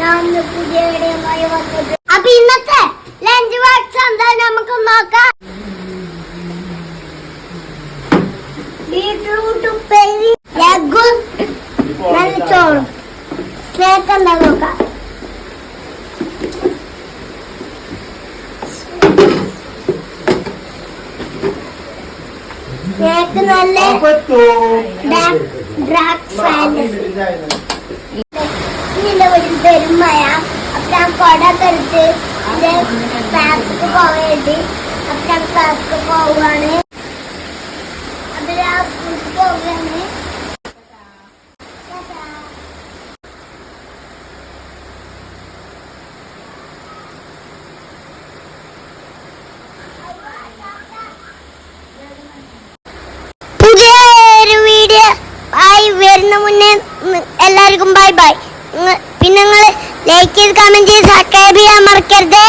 ഞാൻ പുതിയ വീഡിയോയുമായി വന്നത്. അപ്പൊ ഇന്നത്തെ ലഞ്ച് ബോക്സ് എന്താ നമുക്ക് നോക്കാം. ബീട്രൂട്ട് ഉപ്പേരി എഗ്ഗും നല്ല ചോറും കേക്ക് എന്താ നോക്കാം. കേക്ക് നല്ല ഡാർക്ക് വീട്ടിൽ പെരുമഴ. അപ്പൊ ഞാൻ കൊട കരുത്ത് ഇത് ക്ലാസ്സിക്ക് പോവേണ്ടി അപ്പൊ ക്ലാസ്സിക്ക് പോവാണ് അപ്പൊ വീഡിയോ ആയി വരുന്ന മുന്നേ എല്ലാവർക്കും ബൈ ബൈ പിന്നെ നിങ്ങൾ ലൈക്ക് ചെയ്ത് കമന്റ് ചെയ്ത് സബ്സ്ക്രൈബ് ചെയ്യാൻ മറക്കരുത്.